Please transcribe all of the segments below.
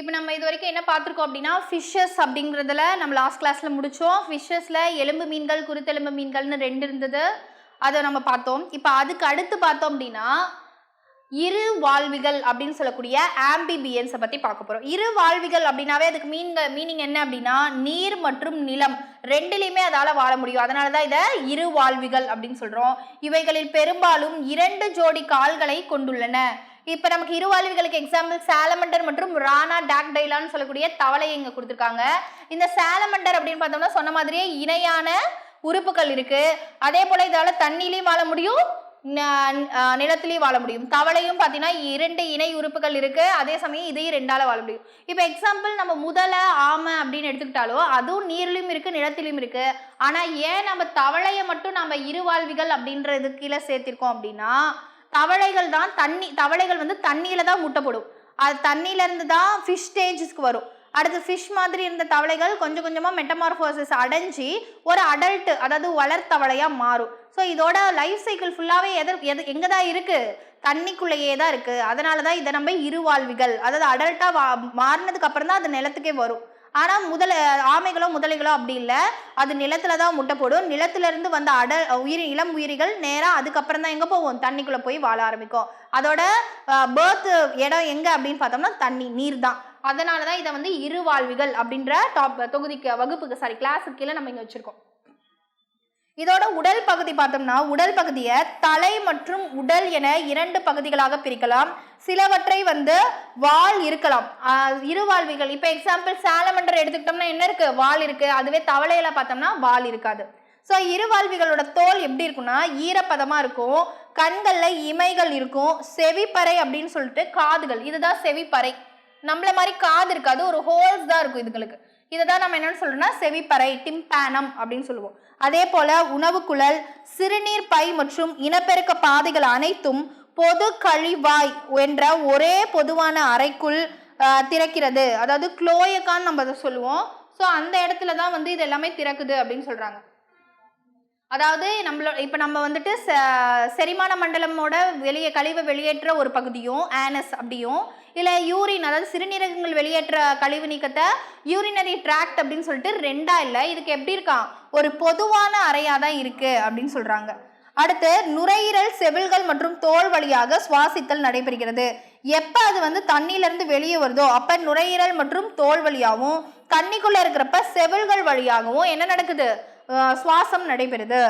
இப்போ நம்ம இது வரைக்கும் என்ன பார்த்துருக்கோம் அப்படின்னா ஃபிஷ்ஷஸ் அப்படிங்கிறதுல நம்ம லாஸ்ட் கிளாஸில் முடித்தோம் ஃபிஷ்ஷஸில் எலும்பு மீன்கள் குருத்தெலும்பு மீன்கள்னு ரெண்டு இருந்தது. அதை நம்ம பார்த்தோம். இப்போ அதுக்கு அடுத்து பார்த்தோம் அப்படின்னா இரு வாழ்விகள் அப்படின்னு சொல்லக்கூடிய ஆம்பிபியன்ஸை பற்றி பார்க்க போகிறோம் இரு வாழ்விகள் அப்படின்னாவே அதுக்கு மீன் மீனிங் என்ன அப்படின்னா நீர் மற்றும் நிலம் ரெண்டுலேயுமே அதால் வாழ முடியும். அதனால தான் இதை இரு வாழ்விகள் அப்படின்னு சொல்கிறோம் இவைகளில் பெரும்பாலும் இரண்டு ஜோடி கால்களை கொண்டுள்ளன. இப்போ நமக்கு இருவாழ்விகளுக்கு எக்ஸாம்பிள் சாலமண்டர் மற்றும் ராணா டாக்டைலான்னு சொல்லக்கூடிய தவளையை இங்கே கொடுத்துருக்காங்க. இந்த சாலமண்டர் அப்படின்னு பார்த்தோம்னா சொன்ன மாதிரியே இணையான உறுப்புகள் இருக்கு. அதே போல இதால தண்ணிலையும் வாழ முடியும் நிலத்திலையும் வாழ முடியும். தவளையும் பார்த்தீங்கன்னா இரண்டு இணை உறுப்புகள் இருக்கு. அதே சமயம் இதையும் ரெண்டால வாழ முடியும். இப்போ எக்ஸாம்பிள் நம்ம முதல ஆமை அப்படின்னு எடுத்துக்கிட்டாலோ அதுவும் நீர்லையும் இருக்கு நிலத்திலையும் இருக்கு. ஆனா ஏன் நம்ம தவளையை மட்டும் நம்ம இருவாழ்விகள் அப்படின்றது கீழே சேர்த்திருக்கோம் அப்படின்னா தவளைகள் தான் தண்ணி தவளைகள் வந்து தண்ணியில தான் முட்டை போடும் அது தண்ணியில இருந்து தான் ஃபிஷ் ஸ்டேஜஸ்க்கு வரும். அடுத்து ஃபிஷ் மாதிரி இருந்த தவளைகள் கொஞ்சம் கொஞ்சமாக மெட்டமார்ஃபோசிஸ் அடைஞ்சி ஒரு அடல்ட்டு அதாவது வளர்த்தவளையாக மாறும். ஸோ இதோட லைஃப் சைக்கிள் ஃபுல்லாகவே எதர் எது எங்கே தான் இருக்குது தண்ணிக்குள்ளேயே தான் இருக்குது அதனால தான் இதை நம்ம இருவாழ்விகள் அதாவது அடல்ட்டாக வா மாறினதுக்கு அப்புறம் தான் அது நிலத்துக்கே வரும். ஆனால் முதல ஆமைகளோ முதலைகளோ அப்படி இல்லை. அது நிலத்துல தான் முட்டை போடும் நிலத்துல இருந்து வந்த அடல் உயிரி இளம் உயிரிகள் நேராக அதுக்கப்புறம் தான் எங்கே போவோம்? தண்ணிக்குள்ளே போய் வாழ ஆரம்பிக்கும். அதோட பேர்த் இடம் எங்கே அப்படின்னு பார்த்தோம்னா தண்ணி நீர் தான். அதனால தான் இதை வந்து இருவாழ்விகள் அப்படின்ற டாப் தொகுதிக்கு வகுப்புக்கு சாரி கிளாஸுக்கு கீழே நம்ம இங்கே வச்சுருக்கோம். இதோட உடல் பகுதி பார்த்தோம்னா உடல் பகுதியை தலை மற்றும் உடல் என இரண்டு பகுதிகளாக பிரிக்கலாம். சிலவற்றை வந்து வால் இருக்கலாம். இருவாழ்விகள் இப்போ எக்ஸாம்பிள் சேலமண்டர் எடுத்துக்கிட்டோம்னா என்ன இருக்கு? வால் இருக்கு. அதுவே தவளையில பார்த்தோம்னா வால் இருக்காது. ஸோ இருவாழ்விகளோட தோல் எப்படி இருக்கும்னா ஈரப்பதமா இருக்கும். கண்களில் இமைகள் இருக்கும். செவிப்பறை அப்படின்னு சொல்லிட்டு காதுகள். இதுதான் செவிப்பறை. நம்மள மாதிரி காது இருக்காது. ஒரு ஹோல்ஸ் தான் இருக்கும் இதுங்களுக்கு. இதை தான் நம்ம என்னென்னு சொல்றோம்னா செவிப்பறை டிம்பேனம் அப்படின்னு சொல்லுவோம். அதே போல உணவு குழல் சிறுநீர் பை மற்றும் இனப்பெருக்க பாதைகள் அனைத்தும் பொது கழிவாய் என்ற ஒரே பொதுவான அறைக்குள் திறக்கிறது. அதாவது குளோயக்கான்னு நம்ம அதை சொல்லுவோம். ஸோ அந்த இடத்துல தான் வந்து இது எல்லாமே திறக்குது அப்படின்னு சொல்றாங்க. அதாவது நம்மளோட இப்போ நம்ம வந்துட்டு செரிமான மண்டலமோட வெளியே கழிவை வெளியேற்ற ஒரு பகுதியும் ஆனஸ் அப்படியும் இல்லை யூரின் அதாவது சிறுநீரகங்கள் வெளியேற்ற கழிவு நீக்கத்தை யூரினரி ட்ராக்ட் அப்படின்னு சொல்லிட்டு ரெண்டா இல்லை இதுக்கு எப்படி இருக்கான்? ஒரு பொதுவான அறையாக தான் இருக்கு அப்படின்னு சொல்றாங்க. அடுத்து நுரையீரல் செவில்கள் மற்றும் தோல் வழியாக சுவாசித்தல் நடைபெறுகிறது. எப்போ அது வந்து தண்ணியிலிருந்து வெளியே வருதோ அப்போ நுரையீரல் மற்றும் தோல் வழியாகவும் தண்ணிக்குள்ள இருக்கிறப்ப செவில்கள் வழியாகவும் என்ன நடக்குது? சுவாசம் நடைபெறுது.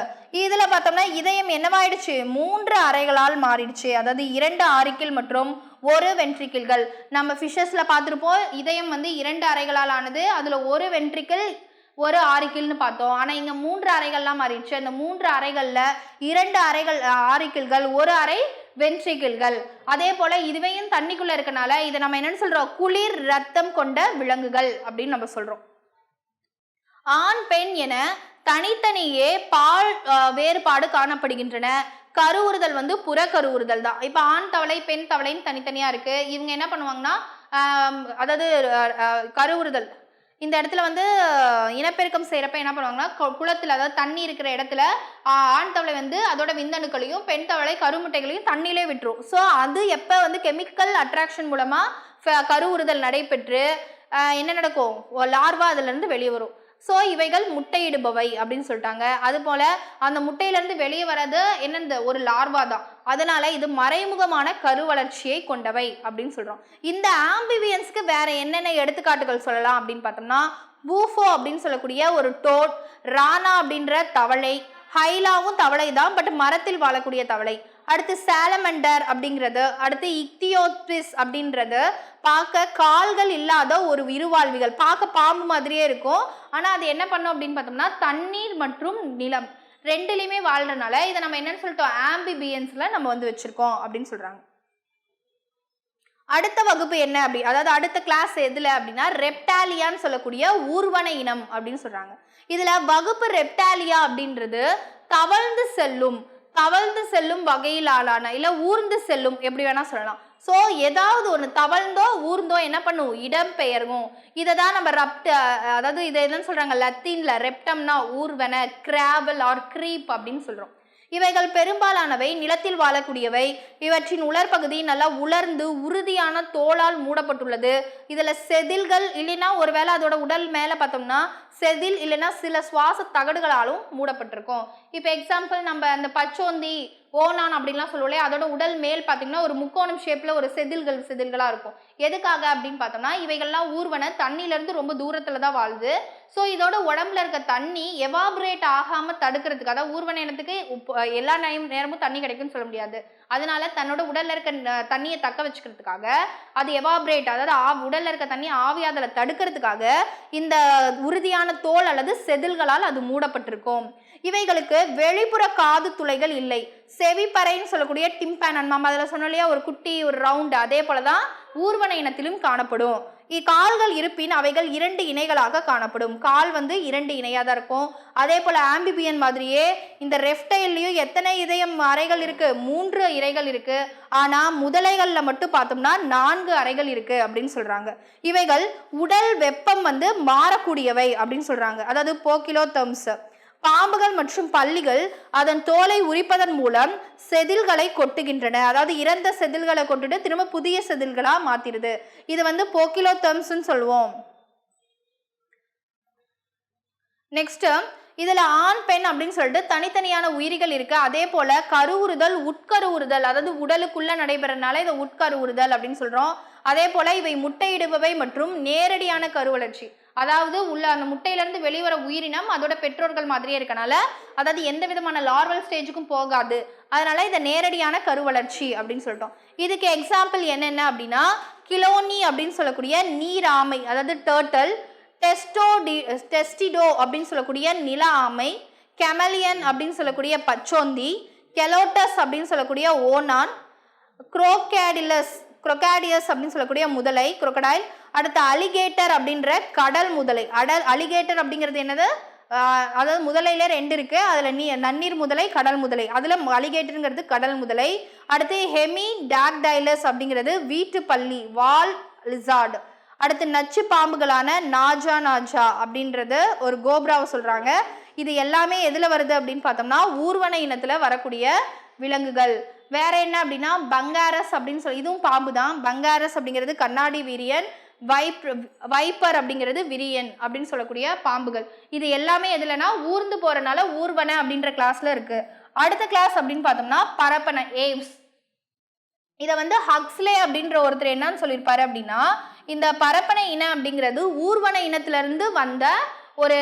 இதில் பார்த்தோம்னா இதயம் என்னவாயிடுச்சு? மூன்று அறைகளால் மாறிடுச்சு. அதாவது இரண்டு ஆரிக்கிள் மற்றும் ஒரு வென்ட்ரிக்கிள்கள். நம்ம ஃபிஷஸில் பார்த்துருப்போம் இதயம் வந்து இரண்டு அறைகளால் ஆனது அதில் ஒரு வென்ட்ரிக்கிள் ஒரு ஆரிக்கிள்னு பார்த்தோம். ஆனால் இங்கே மூன்று அறைகள்லாம் மாறிடுச்சு. அந்த மூன்று அறைகளில் இரண்டு அறைகள் ஆரிக்கிள்கள் ஒரு அறை வென்ட்ரிக்கிள்கள். அதே போல் இதுவையும் தண்ணிக்குள்ளே இருக்கனால இதை நம்ம என்னென்னு சொல்கிறோம் குளிர் ரத்தம் கொண்ட விலங்குகள் அப்படின்னு நம்ம சொல்கிறோம் ஆண் பெண் என தனித்தனியே பால் வேறுபாடு காணப்படுகின்றன. கருவுறுதல் வந்து புற கருவுறுதல் தான். இப்போ ஆண் தவளை பெண் தவளைன்னு தனித்தனியா இருக்கு. இவங்க என்ன பண்ணுவாங்கன்னா அதாவது கருவுறுதல். இந்த இடத்துல வந்து இனப்பெருக்கம் செய்யறப்ப என்ன பண்ணுவாங்கன்னா கு- குளத்துல அதாவது தண்ணி இருக்கிற இடத்துல ஆண் தவளை வந்து அதோட விந்தணுக்களையும் பெண் தவளை கருமுட்டைகளையும் தண்ணியிலே விட்டுரும். ஸோ அது எப்போ வந்து கெமிக்கல் அட்ராக்ஷன் மூலமா ஃப- கருவுறுதல் நடைபெற்று என்ன நடக்கும்? லார்வா அதுல இருந்து வெளியே வரும். ஸோ இவைகள் முட்டையிடுபவை அப்படின்னு சொல்லிட்டாங்க. அதுபோல அந்த முட்டையிலேருந்து வெளியே வர்றது என்னென்ன? ஒரு லார்வா தான். அதனால இது மறைமுகமான கரு வளர்ச்சியை கொண்டவை அப்படின்னு சொல்கிறோம் இந்த ஆம்பிவியன்ஸ்க்கு வேற என்னென்ன எடுத்துக்காட்டுகள் சொல்லலாம் அப்படின்னு பார்த்தோம்னா பூஃபோ அப்படின்னு சொல்லக்கூடிய ஒரு டோட் ரானா அப்படின்ற தவளை ஹைலாவும் தவளை தான் பட் மரத்தில் வாழக்கூடிய தவளை. அடுத்து சாலமண்டர் அப்படிங்கிறது அடுத்து இக்தியோபிஸ் அப்படின்றது. பார்க்க கால்கள் இல்லாத ஒரு இருவாழ்விகள் பார்க்க பாம்பு மாதிரியே இருக்கும். ஆனால் அது என்ன பண்ணும் அப்படின்னு பார்த்தோம்னா தண்ணீர் மற்றும் நிலம் ரெண்டுலேயுமே வாழ்றனால இதை நம்ம என்னன்னு சொல்லிட்டோம் ஆம்பிபியன்ஸில் நம்ம வந்து வச்சுருக்கோம் அப்படின்னு சொல்கிறாங்க அடுத்த வகுப்பு என்ன அப்படி அதாவது அடுத்த கிளாஸ் எதுல அப்படின்னா ரெப்டாலியான்னு சொல்லக்கூடிய ஊர்வன இனம் அப்படின்னு சொல்றாங்க. இதுல வகுப்பு ரெப்டாலியா அப்படின்றது தவழ்ந்து செல்லும் தவழ்ந்து செல்லும் வகையிலான இல்ல ஊர்ந்து செல்லும் எப்படி வேணா சொல்லலாம். ஸோ ஏதாவது ஒன்று தவழ்ந்தோ ஊர்ந்தோ என்ன பண்ணும்? இடம் பெயர்வும். இதை தான் நம்ம ரப்ட் அதாவது இதை என்னன்னு சொல்றாங்க லத்தீன்ல ரெப்டம்னா ஊர்வன கிராவல் ஆர் க்ரீப் அப்படின்னு சொல்றோம். இவைகள் பெரும்பாலானவை நிலத்தில் வாழக்கூடியவை. இவற்றின் உலர்பகுதி நல்லா உலர்ந்து உறுதியான தோலால் மூடப்பட்டுள்ளது. இதுல செதில்கள் இல்லைன்னா ஒருவேளை அதோட உடல் மேல பார்த்தோம்னா செதில் இல்லைன்னா சில சுவாச தகடுகளாலும் மூடப்பட்டிருக்கும். இப்போ எக்ஸாம்பிள் நம்ம அந்த பச்சோந்தி ஓனான் அப்படின்லாம் சொல்லுவோம் இல்லையா அதோட உடல் மேல் பார்த்தீங்கன்னா ஒரு முக்கோணம் ஷேப்பில் ஒரு செதில்கள் செதில்களாக இருக்கும். எதுக்காக அப்படின்னு பார்த்தோம்னா இவைகள்லாம் ஊர்வன தண்ணியிலேருந்து ரொம்ப தூரத்தில் தான் வாழுது. ஸோ இதோட உடம்புல இருக்க தண்ணி எவாபரேட் ஆகாமல் தடுக்கிறதுக்கு அதாவது ஊர்வன இனத்துக்கு எல்லா நேரமும் தண்ணி கிடைக்கும்னு சொல்ல முடியாது. அதனால தன்னோட உடல்ல இருக்க ந- தண்ணியை தக்க வச்சுக்கிறதுக்காக அது எவாபரேட் அதாவது ஆ- உடல்ல இருக்க தண்ணி ஆவியாதலை தடுக்கிறதுக்காக இந்த உறுதியான தோல் அல்லது செதில்களால் அது மூடப்பட்டிருக்கும். இவைகளுக்கு வெளிப்புற காது துளைகள் இல்லை. செவிப்பறைன்னு சொல்லக்கூடிய டிம்பேன் நம்ம அதில் சொன்னோம் இல்லையா ஒரு குட்டி ஒரு ரவுண்டு அதே போல தான் ஊர்வன இனத்திலும் காணப்படும். இக்கால்கள் இருப்பின் அவைகள் இரண்டு இணைகளாக காணப்படும். கால் வந்து இரண்டு இணையாக தான் இருக்கும். அதே போல் ஆம்பிபியன் மாதிரியே இந்த ரெஃப்டைல்லையும் எத்தனை இதயம் அறைகள் இருக்கு? மூன்று இறைகள் இருக்கு. ஆனால் முதலைகளில் மட்டும் பார்த்தோம்னா நான்கு அறைகள் இருக்கு அப்படின்னு சொல்றாங்க. இவைகள் உடல் வெப்பம் வந்து மாறக்கூடியவை அப்படின்னு சொல்றாங்க. அதாவது போக்கிலோ தம்ஸ் பாம்புகள் மற்றும் பள்ளிகள் அதன் தோலை உரிப்பதன் மூலம் செதில்களை கொட்டுகின்றன. அதாவது இறந்த செதில்களை கொட்டுட்டு திரும்ப புதிய செதில்களா மாத்திருது. இது வந்து போக்கிலோ தம்ஸ்ன்னு சொல்லுவோம். நெக்ஸ்ட் இதுல ஆண் பெண் அப்படின்னு சொல்லிட்டு தனித்தனியான உயிரிகள் இருக்கு. அதே போல கருவுறுதல் உட்கருவுறுதல் அதாவது உடலுக்குள்ள நடைபெறனால இதை உட்கருவுறுதல் அப்படின்னு சொல்றோம். அதே போல இவை முட்டையிடுபவை மற்றும் நேரடியான கருவளர்ச்சி. அதாவது உள்ள அந்த முட்டையிலேருந்து வெளிவர உயிரினம் அதோட பெற்றோர்கள் மாதிரியே இருக்கனால அதாவது எந்த விதமான லார்வல் ஸ்டேஜுக்கும் போகாது. அதனால இதை நேரடியான கருவளர்ச்சி அப்படின்னு சொல்லிட்டோம். இதுக்கு எக்ஸாம்பிள் என்னென்ன அப்படின்னா கிலோனி அப்படின்னு சொல்லக்கூடிய நீராமை அதாவது டேர்ட்டல் டெஸ்டோடி டெஸ்டிடோ அப்படின்னு சொல்லக்கூடிய நில ஆமை கெமலியன் அப்படின்னு சொல்லக்கூடிய பச்சோந்தி கெலோட்டஸ் அப்படின்னு சொல்லக்கூடிய ஓனான் குரோகேடிலஸ் குரொக்காடியஸ் அப்படின்னு சொல்லக்கூடிய முதலை crocodile. அடுத்து அலிகேட்டர் அப்படின்ற கடல் முதலை. அடல் அலிகேட்டர் அப்படிங்கிறது என்னது? அதாவது முதலையில ரெண்டு இருக்கு. அதுல நீ நன்னீர் முதலை கடல் முதலை. அதுல அலிகேட்டருங்கிறது கடல் முதலை. அடுத்து ஹெமி டாக்டைலஸ் அப்படிங்கிறது வீட்டு பள்ளி வால் லிசார்டு அடுத்து நச்சு பாம்புகளான நாஜா நாஜா அப்படின்றது ஒரு கோப்ராவை சொல்றாங்க. இது எல்லாமே எதுல வருது அப்படின்னு பார்த்தோம்னா ஊர்வன இனத்துல வரக்கூடிய விலங்குகள். வேற என்ன அப்படின்னா பங்காரஸ் அப்படின்னு சொல்லி இதுவும் பாம்பு தான் பங்காரஸ் அப்படிங்கிறது கண்ணாடி வீரியன் வைப் வைப்பர் அப்படிங்கிறது விரியன் அப்படின்னு சொல்லக்கூடிய பாம்புகள். இது எல்லாமே எதுலனா ஊர்ந்து போறனால ஊர்வன அப்படின்ற கிளாஸ்ல இருக்கு. அடுத்த கிளாஸ் அப்படின்னு பார்த்தோம்னா பரப்பன ஏவ்ஸ். இதை வந்து ஹக்ஸ்லே அப்படின்ற ஒருத்தர் என்னன்னு சொல்லியிருப்பாரு அப்படின்னா இந்த பரப்பனை இனம் அப்படிங்கிறது ஊர்வன இனத்திலிருந்து வந்த ஒரு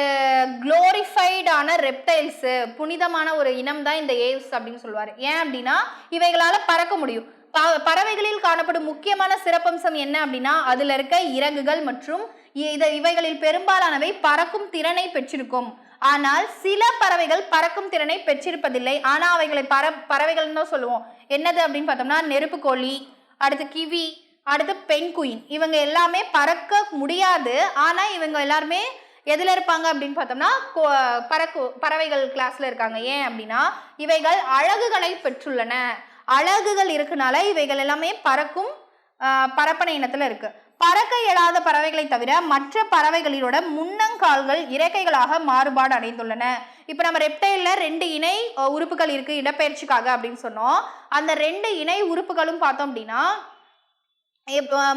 குளோரிஃபைடான ரெப்டைல்ஸு புனிதமான ஒரு இனம் தான் இந்த ஏவ்ஸ் அப்படின்னு சொல்லுவார். ஏன் அப்படின்னா இவைகளால் பறக்க முடியும். ப- பறவைகளில் காணப்படும் முக்கியமான சிறப்பம்சம் என்ன அப்படின்னா அதில் இருக்க இறகுகள் மற்றும் இதை இவைகளில் பெரும்பாலானவை பறக்கும் திறனை பெற்றிருக்கும். ஆனால் சில பறவைகள் பறக்கும் திறனை பெற்றிருப்பதில்லை. ஆனால் அவைகளை பற பறவைகள்னு தான் சொல்லுவோம். என்னது அப்படின்னு பார்த்தோம்னா நெருப்புக்கோழி அடுத்து கிவி அடுத்து பெண்குயின். இவங்க எல்லாமே பறக்க முடியாது. ஆனால் இவங்க எல்லாருமே எதில் இருப்பாங்க அப்படின்னு பார்த்தோம்னா கோ- பறக்கு பறவைகள் கிளாஸ்ல இருக்காங்க. ஏன் அப்படின்னா இவைகள் அழகுகளை பெற்றுள்ளன. அழகுகள் இருக்கனால இவைகள் எல்லாமே பறக்கும் பறப்பனை இனத்தில் இனத்துல இருக்கு. பறக்க இயலாத பறவைகளை தவிர மற்ற பறவைகளோட முன்னங்கால்கள் இறக்கைகளாக மாறுபாடு அடைந்துள்ளன. இப்போ நம்ம ரெப்டைல்ல ரெண்டு இணை உறுப்புகள் இருக்கு இடப்பெயர்ச்சிக்காக அப்படின்னு சொன்னோம். அந்த ரெண்டு இணை உறுப்புகளும் பார்த்தோம் அப்படின்னா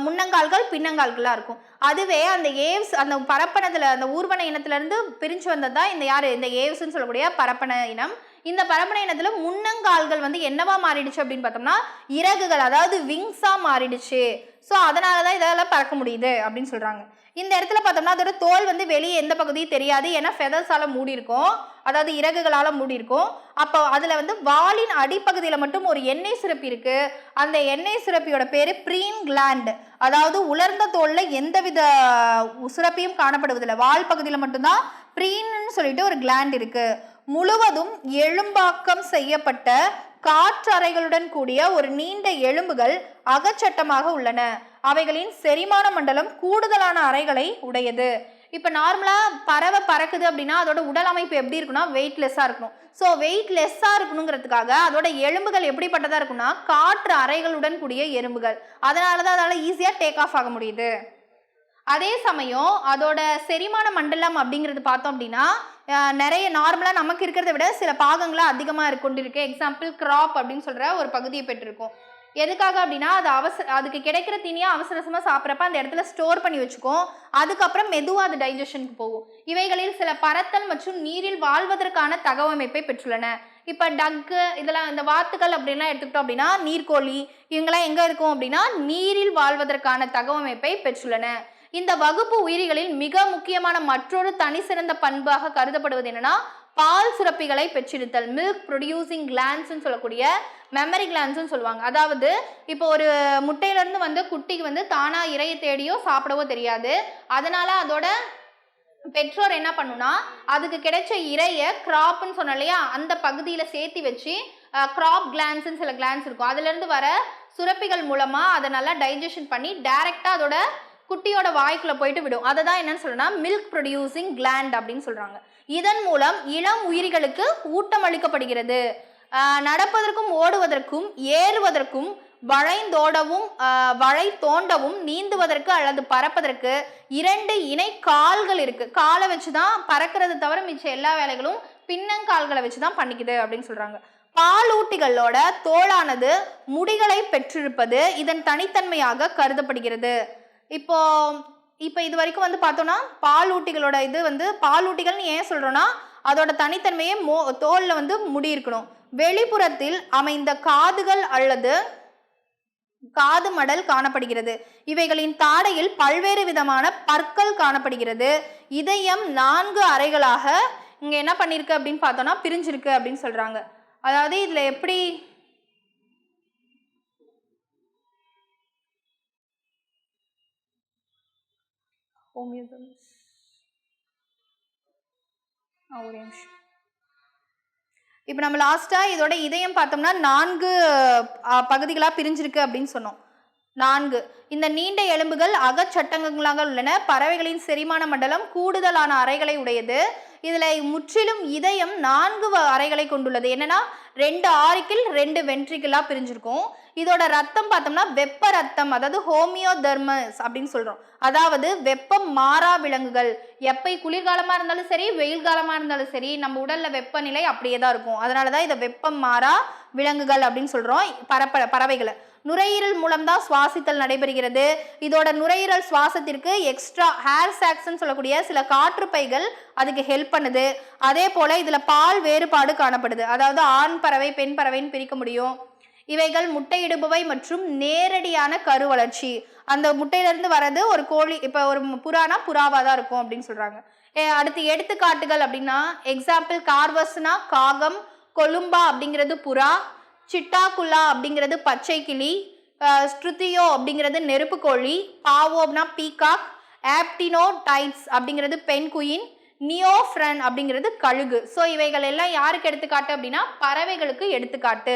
முன்னங்கால்கள் பின்னங்கால்களாக இருக்கும். அதுவே அந்த ஏவ்ஸ் அந்த பரப்பனத்தில் அந்த ஊர்வன இனத்திலேருந்து பிரிஞ்சு வந்தது தான் இந்த யார்? இந்த ஏவ்ஸ்ன்னு சொல்லக்கூடிய பரப்பன இனம். இந்த பரப்பன இனத்தில் முன்னங்கால்கள் வந்து என்னவா மாறிடுச்சு அப்படின்னு பார்த்தோம்னா இறகுகள் அதாவது விங்ஸாக மாறிடுச்சு. ஸோ அதனால தான் இதெல்லாம் பறக்க முடியுது அப்படின்னு சொல்கிறாங்க இந்த இடத்துல பார்த்தோம்னா அதோட தோல் வந்து வெளியே எந்த பகுதியும் தெரியாது. ஏன்னா ஃபெதர்ஸால் மூடி இருக்கும் அதாவது இறகுகளால் மூடி இருக்கும் அப்போ அதில் வந்து வாலின் அடிப்பகுதியில் மட்டும் ஒரு எண்ணெய் சுரப்பி இருக்குது அந்த எண்ணெய் சுரப்பியோட பேர் ப்ரீன் கிளாண்ட் அதாவது உலர்ந்த தோலில் எந்தவித சுரப்பியும் காணப்படுவதில்லை. வால் பகுதியில் மட்டும்தான் ப்ரீன்னு சொல்லிட்டு ஒரு கிளாண்ட் இருக்குது முழுவதும் எலும்பாக்கம் செய்யப்பட்ட காற்றறைகளுடன் கூடிய ஒரு நீண்ட எலும்புகள் அகச்சட்டமாக உள்ளன. அவைகளின் செரிமான மண்டலம் கூடுதலான அறைகளை உடையது. இப்போ நார்மலாக பறவை பறக்குது அப்படின்னா அதோட உடல் அமைப்பு எப்படி இருக்குன்னா வெயிட்லெஸ்ஸாக இருக்கணும். ஸோ வெயிட்லெஸ்ஸாக இருக்கணுங்கிறதுக்காக அதோட எலும்புகள் எப்படிப்பட்டதாக இருக்குன்னா காற்று அறைகளுடன் கூடிய எறும்புகள் அதனால தான் அதால் ஈஸியாக டேக் ஆஃப் ஆக முடியுது. அதே சமயம் அதோட செரிமான மண்டலம் அப்படிங்கிறது பார்த்தோம் அப்படின்னா நிறைய நார்மலாக நமக்கு இருக்கிறத விட சில பாகங்களாக அதிகமாக கொண்டிருக்கு எக்ஸாம்பிள் கிராப் அப்படின்னு சொல்கிற ஒரு பகுதியை பெற்றிருக்கும். எதுக்காக அப்படின்னா அது அவசர அதுக்கு கிடைக்கிற தீனியாக அவசர அவசரமாக சாப்பிட்றப்ப அந்த இடத்துல ஸ்டோர் பண்ணி வச்சுக்கும். அதுக்கப்புறம் மெதுவாக அது டைஜஷனுக்கு போகும். இவைகளில் சில பறத்தல் மற்றும் நீரில் வாழ்வதற்கான தகவமைப்பை பெற்றுள்ளன. இப்போ டக்கு இதெல்லாம் இந்த வாத்துக்கள் அப்படின்லாம் எடுத்துக்கிட்டோம் அப்படின்னா நீர்க்கோழி இவங்கெல்லாம் எங்கே இருக்கும் அப்படின்னா நீரில் வாழ்வதற்கான தகவமைப்பை பெற்றுள்ளன. இந்த வகுப்பு உயிரிகளில் மிக முக்கியமான மற்றொரு தனி சிறந்த பண்பாக கருதப்படுவது என்னன்னா பால் சுரப்பிகளை பெற்றிருத்தல் மில்க் ப்ரொடியூசிங் கிளான்ஸ்னு சொல்லக்கூடிய மெமரி கிளான்ஸ்னு சொல்லுவாங்க. அதாவது இப்போ ஒரு முட்டையிலேருந்து வந்து குட்டிக்கு வந்து தானா இரையை தேடியோ சாப்பிடவோ தெரியாது. அதனால அதோட பெற்றோர் என்ன பண்ணுனா அதுக்கு கிடைச்ச இரையை கிராப்னு சொன்னோம் இல்லையா அந்த பகுதியில் சேர்த்து வச்சு கிராப் கிளான்ஸ்னு சில கிளான்ஸ் இருக்கும். அதுலேருந்து வர சுரப்பிகள் மூலமாக அதை நல்லா டைஜஷன் பண்ணி டைரெக்டாக அதோட குட்டியோட வாய்க்குள்ள போயிட்டு விடும். அதை தான் என்னன்னு சொல்லணும்னா மில்க் ப்ரொடியூசிங் கிளாண்ட் அப்படின்னு சொல்றாங்க. இதன் மூலம் இளம் உயிரிகளுக்கு ஊட்டம் அளிக்கப்படுகிறது. நடப்பதற்கும் ஓடுவதற்கும் ஏறுவதற்கும் வளைந்தோடவும் வளை தோண்டவும் நீந்துவதற்கு அல்லது பறப்பதற்கு இரண்டு இணை கால்கள் இருக்கு. காலை வச்சு தான் பறக்கிறது தவிர மிச்ச எல்லா வேலைகளும் பின்னங்கால்களை வச்சு தான் பண்ணிக்குது அப்படின்னு சொல்றாங்க. பாலூட்டிகளோட தோளானது முடிகளை பெற்றிருப்பது இதன் தனித்தன்மையாக கருதப்படுகிறது. இப்போ இப்போ இது வரைக்கும் வந்து பார்த்தோன்னா பாலூட்டிகளோட இது வந்து பாலூட்டிகள்னு ஏன் சொல்கிறோன்னா அதோட தனித்தன்மையே மோ தோலில் வந்து முடி இருக்கணும் வெளிப்புறத்தில் அமைந்த காதுகள் அல்லது காது மடல் காணப்படுகிறது. இவைகளின் தாடையில் பல்வேறு விதமான பற்கள் காணப்படுகிறது. இதயம் நான்கு அறைகளாக இங்கே என்ன பண்ணியிருக்கு அப்படின்னு பார்த்தோன்னா பிரிஞ்சிருக்கு அப்படின்னு சொல்கிறாங்க அதாவது இதில் எப்படி ஹோமியோதர்மஸ் ஆ ஒரே நிமிஷம். இப்போ நம்ம லாஸ்ட்டாக இதோட இதயம் பார்த்தோம்னா நான்கு பகுதிகளாக பிரிஞ்சிருக்கு அப்படின்னு சொன்னோம். நான்கு. இந்த நீண்ட எலும்புகள் அகச்சட்டங்களாக உள்ளன. பறவைகளின் செரிமான மண்டலம் கூடுதலான அறைகளை உடையது. இதில் முற்றிலும் இதயம் நான்கு வ- அறைகளை கொண்டுள்ளது. என்னன்னா ரெண்டு ஆரிக்கிள் ரெண்டு வென்ட்ரிக்கிளாக பிரிஞ்சிருக்கும். இதோட ரத்தம் பார்த்தோம்னா வெப்ப ரத்தம் அதாவது ஹோமியோதர்மஸ் அப்படின்னு சொல்கிறோம் அதாவது வெப்பம் மாறா விலங்குகள். எப்பை குளிர்காலமாக இருந்தாலும் சரி வெயில் காலமாக இருந்தாலும் சரி நம்ம உடலில் வெப்பநிலை அப்படியே தான் இருக்கும். அதனால தான் இதை வெப்பம் மாறா விலங்குகள் அப்படின்னு சொல்கிறோம் பரப்ப பறவைகளை. நுரையீரல் மூலம்தான் சுவாசித்தல் நடைபெறுகிறது. இதோட நுரையீரல் சுவாசத்திற்கு எக்ஸ்ட்ரா ஹேர் சாக்ஸ்ன்னு சொல்லக்கூடிய சில காற்றுப்பைகள் அதுக்கு ஹெல்ப் பண்ணுது. அதே போல இதுல பால் வேறுபாடு காணப்படுது. அதாவது ஆண் பறவை பெண் பறவைன்னு பிரிக்க முடியும். இவைகள் முட்டையிடுபவை மற்றும் நேரடியான கரு வளர்ச்சி. அந்த முட்டையிலேருந்து வர்றது ஒரு கோழி இப்போ ஒரு புறானா புறாவாக தான் இருக்கும் அப்படின்னு சொல்றாங்க. அடுத்து எடுத்துக்காட்டுகள் அப்படின்னா எக்ஸாம்பிள் கார்வஸ்னா காகம் கொலும்பா அப்படிங்கிறது புறா சிட்டாகுல்லா அப்படிங்கிறது பச்சை கிளி ஸ்ருதியோ அப்படிங்கிறது நெருப்பு கோழி பாவோப்னா பீகாக் ஆப்டினோ டைட்ஸ் அப்படிங்கிறது பெண் குயின் நியோஃப்ரன் அப்படிங்கிறது கழுகு. ஸோ இவைகள் எல்லாம் யாருக்கு எடுத்துக்காட்டு அப்படின்னா பறவைகளுக்கு எடுத்துக்காட்டு.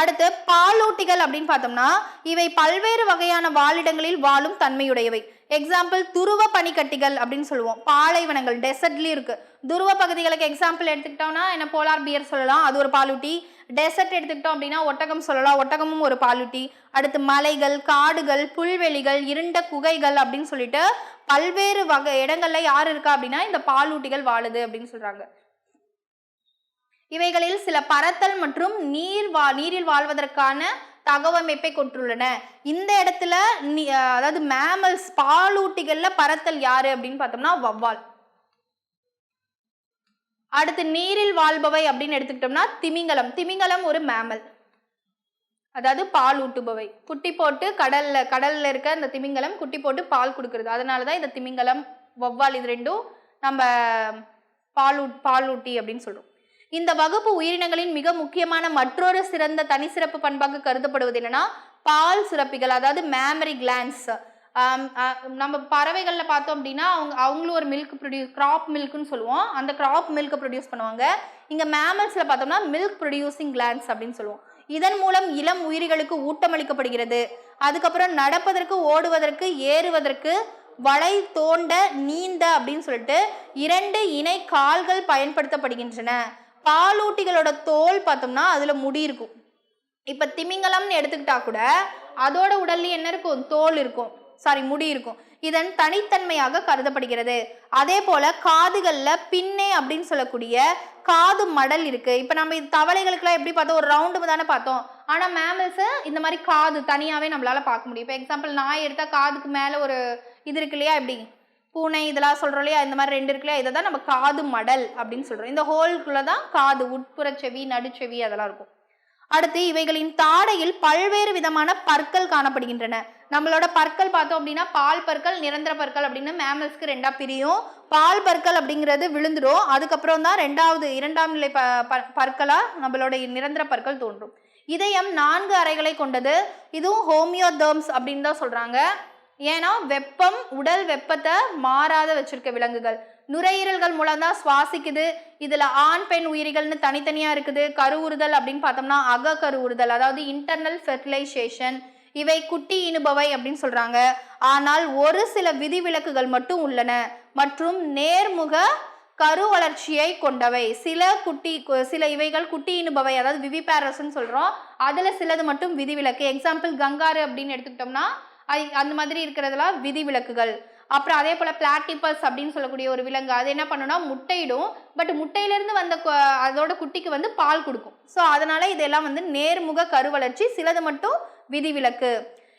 அடுத்து பாலூட்டிகள் அப்படின்னு பார்த்தோம்னா இவை பல்வேறு வகையான வாழிடங்களில் வாழும் தன்மையுடையவை. எக்ஸாம்பிள் துருவ பனிக்கட்டிகள் அப்படின்னு சொல்லுவோம். பாலைவனங்கள் டெசர்ட்லயும் இருக்கு. துருவ பகுதிகளுக்கு எக்ஸாம்பிள் எடுத்துக்கிட்டோம்னா என்ன போலார் பியர் சொல்லலாம். அது ஒரு பாலூட்டி. டெசர்ட் எடுத்துக்கிட்டோம் அப்படின்னா ஒட்டகம் சொல்லலாம். ஒட்டகமும் ஒரு பாலூட்டி. அடுத்து மலைகள் காடுகள் புல்வெளிகள் இருண்ட குகைகள் அப்படின்னு சொல்லிட்டு பல்வேறு வகை இடங்கள்ல யார் இருக்கா அப்படின்னா இந்த பாலூட்டிகள் வாழுது அப்படின்னு சொல்றாங்க. இவைகளில் சில பறத்தல் மற்றும் நீர் வா நீரில் வாழ்வதற்கான தகவமைப்பை கொண்டுள்ளன. இந்த இடத்துல நீ- அதாவது மேமல்ஸ் பாலூட்டிகள்ல பறத்தல் யாரு அப்படின்னு பார்த்தோம்னா வவ்வால் அடுத்து நீரில் வாழ்பவை அப்படின்னு எடுத்துக்கிட்டோம்னா திமிங்கலம். திமிங்கலம் ஒரு மேமல் அதாவது பால் ஊட்டுபவை. குட்டி போட்டு கடல்ல கடல்ல இருக்க அந்த திமிங்கலம் குட்டி போட்டு பால் கொடுக்கறது. அதனால தான் இந்த திமிங்கலம் வௌவால் இது ரெண்டும் நம்ம பால் பாலூட்டி அப்படின்னு சொல்றோம். இந்த வகுப்பு உயிரினங்களின் மிக முக்கியமான மற்றொரு சிறந்த தனி சிறப்பு பண்பாக கருதப்படுவது என்னன்னா பால் சுரப்பிகள் அதாவது மேமரி கிளான்ஸ் நம்ம பறவைகளில் பார்த்தோம் அப்படின்னா அவங்க அவங்களும் ஒரு மில்க் ப்ரொடியூஸ் கிராப் மில்க்னு சொல்லுவோம். அந்த கிராப் மில்க் ப்ரொடியூஸ் பண்ணுவாங்க. இங்கே மேமல்ஸில் பார்த்தோம்னா மில்க் ப்ரொடியூசிங் கிளான்ஸ் அப்படின்னு சொல்லுவோம். இதன் மூலம் இளம் உயிரிகளுக்கு ஊட்டமளிக்கப்படுகிறது. அதுக்கப்புறம் நடப்பதற்கு ஓடுவதற்கு ஏறுவதற்கு வளை தோண்ட நீந்த அப்படின்னு சொல்லிட்டு இரண்டு இணை கால்கள் பயன்படுத்தப்படுகின்றன. பாலூட்டிகளோட தோல் பார்த்தோம்னா அதுல முடி இருக்கும். இப்ப திமிங்கலம்னு எடுத்துக்கிட்டா கூட அதோட உடல்ல என்ன இருக்கும்? தோல் இருக்கும். சாரி முடி இருக்கும். இதன் தனித்தன்மையாக கருதப்படுகிறது. அதே போல காதுகள்ல பின்னே அப்படின்னு சொல்லக்கூடிய காது மடல் இருக்கு. இப்ப நம்ம இது தவளைகளுக்குலாம் எப்படி பார்த்தோம்? ஒரு ரவுண்டு தானே பார்த்தோம். ஆனா மேமல்ஸ் இந்த மாதிரி காது தனியாவே நம்மளால பார்க்க முடியும். இப்போ எக்ஸாம்பிள் நாய் எடுத்தா காதுக்கு மேல ஒரு இது இருக்கு இல்லையா? எப்படி? பூனை இதெல்லாம் சொல்றோம் இல்லையா? இந்த மாதிரி ரெண்டு இருக்கு இல்லையா? இதை தான் நம்ம காது மடல் அப்படின்னு சொல்றோம். இந்த ஹோல்குள்ள தான் காது உட்புற செவி நடுச்செவி அதெல்லாம் இருக்கும். அடுத்து இவைகளின் தாடையில் பல்வேறு விதமான பற்கள் காணப்படுகின்றன. நம்மளோட பற்கள் பார்த்தோம் அப்படின்னா பால் பற்கள் நிரந்தர பற்கள் அப்படின்னு மேமல்ஸ்க்கு ரெண்டா பிரியும். பால் பற்கள் அப்படிங்கிறது விழுந்துடும் அதுக்கப்புறம் தான் ரெண்டாவது இரண்டாம் நிலை ப பற்களாக பற்களா நம்மளோட நிரந்தர பற்கள் தோன்றும். இதயம் நான்கு அறைகளை கொண்டது. இதுவும் ஹோமியோதர்ம்ஸ் அப்படின்னு தான் சொல்றாங்க. ஏன்னா வெப்பம் உடல் வெப்பத்தை மாறாத வச்சிருக்க விலங்குகள். நுரையீரல்கள் மூலம் தான் சுவாசிக்குது. இதுல ஆண் பெண் உயிரிகள்னு தனித்தனியா இருக்குது. கருவுறுதல் அப்படின்னு பார்த்தோம்னா அக கருவுறுதல் அதாவது இன்டர்னல் ஃபெர்டிலைசேஷன் இவை குட்டி இனுபவை அப்படின்னு சொல்றாங்க. ஆனால் ஒரு சில விதிவிலக்குகள் மட்டும் உள்ளன. மற்றும் நேர்முக கரு வளர்ச்சியை கொண்டவை. சில குட்டி சில இவைகள் குட்டி இனுபவை அதாவது விவிபேரஸ்ன்னு சொல்றோம். அதுல சிலது மட்டும் விதிவிலக்கு. எக்ஸாம்பிள் கங்காரு அப்படின்னு எடுத்துக்கிட்டோம்னா அந்த மாதிரி இருக்கிறதெல்லாம் விதிவிலக்குகள். அப்புறம் அதே போல் பிளாட்டிபஸ் அப்படின்னு சொல்லக்கூடிய ஒரு விலங்கு அது என்ன பண்ணுன்னா முட்டையிடும். பட் முட்டையிலிருந்து வந்த அதோட குட்டிக்கு வந்து பால் கொடுக்கும். ஸோ அதனால இதெல்லாம் வந்து நேர்முக கரு வளர்ச்சி சிலது மட்டும் விதிவிலக்கு.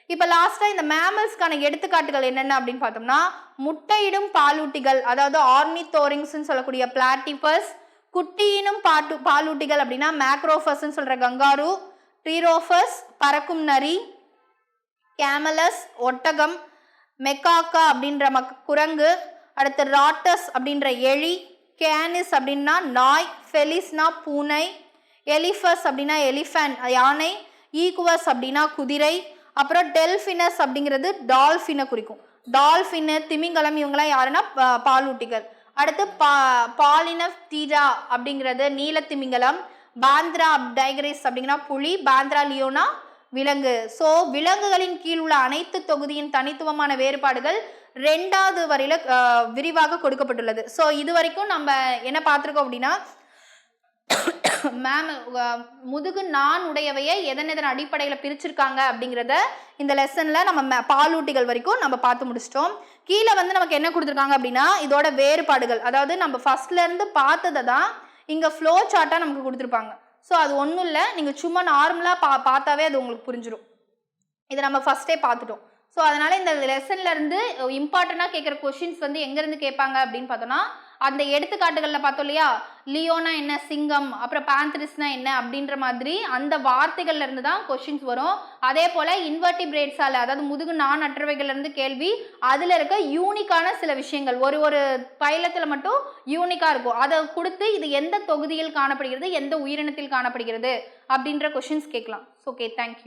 இப்போ லாஸ்ட்டாக இந்த மேமல்ஸ்க்கான எடுத்துக்காட்டுகள் என்னென்ன அப்படின்னு பார்த்தோம்னா முட்டையிடும் பாலூட்டிகள் அதாவது ஆர்னித்தோரிங்ஸ்னு சொல்லக்கூடிய பிளாட்டிபஸ் குட்டியினும் பாட்டு பாலூட்டிகள் அப்படின்னா மேக்ரோஃபஸ்ன்னு சொல்கிற கங்காரு ட்ரீரோஃபஸ் பறக்கும் நரி கேமலஸ் ஒட்டகம் மெக்காக்கா அப்படின்ற மக் குரங்கு அடுத்து ராட்டஸ் அப்படின்ற எலி கேனிஸ் அப்படின்னா நாய் ஃபெலிஸ்னா பூனை எலிஃபஸ் அப்படின்னா எலிஃபன் யானை ஈக்குவஸ் அப்படின்னா குதிரை அப்புறம் டெல்ஃபினஸ் அப்படிங்கிறது டால்ஃபினை குறிக்கும். டால்ஃபின் திமிங்கலம் இவங்கெல்லாம் யாருன்னா பாலூட்டிகள். அடுத்து பா பாலினஃப் தீஜா அப்படிங்கிறது நீலத்திமிங்கலம் பாந்திரா டைகரிஸ் அப்படிங்கன்னா புலி பாந்திரா லியோனா விலங்கு. ஸோ விலங்குகளின் கீழ் உள்ள அனைத்து தொகுதியின் தனித்துவமான வேறுபாடுகள் ரெண்டாவது வரையில விரிவாக கொடுக்கப்பட்டுள்ளது. ஸோ இது வரைக்கும் நம்ம என்ன பார்த்துருக்கோம் அப்படின்னா மேம் முதுகு நான் உடையவையை எதன் எதன் அடிப்படையில் பிரிச்சிருக்காங்க அப்படிங்கிறத இந்த லெசனில் நம்ம ம- பாலூட்டிகள் வரைக்கும் நம்ம பார்த்து முடிச்சிட்டோம். கீழே வந்து நமக்கு என்ன கொடுத்துருக்காங்க அப்படின்னா இதோட வேறுபாடுகள். அதாவது நம்ம ஃபர்ஸ்ட்லேருந்து பார்த்ததை தான் இங்கே ஃப்ளோ சார்ட்டாக நமக்கு கொடுத்துருப்பாங்க. ஸோ அது ஒன்றும் இல்லை. நீங்கள் சும்மா நார்மலாக பா பார்த்தாவே அது உங்களுக்கு புரிஞ்சிடும் இதை நம்ம ஃபஸ்ட்டே பார்த்துட்டோம். ஸோ அதனால் இந்த லெசன்லேருந்து இம்பார்ட்டண்ட்டாக கேட்குற கொஷின்ஸ் வந்து எங்கேருந்து கேட்பாங்க அப்படின்னு பார்த்தோன்னா அந்த எடுத்துக்காட்டுகளில் பார்த்தோம் இல்லையா? லியோனா என்ன சிங்கம் அப்புறம் பேந்தரிஸ்னா என்ன அப்படின்ற மாதிரி அந்த வார்த்தைகள்ல இருந்து தான் கொஷின்ஸ் வரும். அதே போல் இன்வெர்டிபிரேட்ஸால் அதாவது முதுகு நான் அற்றவைகள்ல இருந்து கேள்வி அதில் இருக்க யூனிக்கான சில விஷயங்கள். ஒரு ஒரு பைலத்தில் மட்டும் யூனிக்காக இருக்கும். அதை கொடுத்து இது எந்த தொகுதியில் காணப்படுகிறது எந்த உயிரினத்தில் காணப்படுகிறது அப்படின்ற கொஷின்ஸ் கேட்கலாம். Okay thank you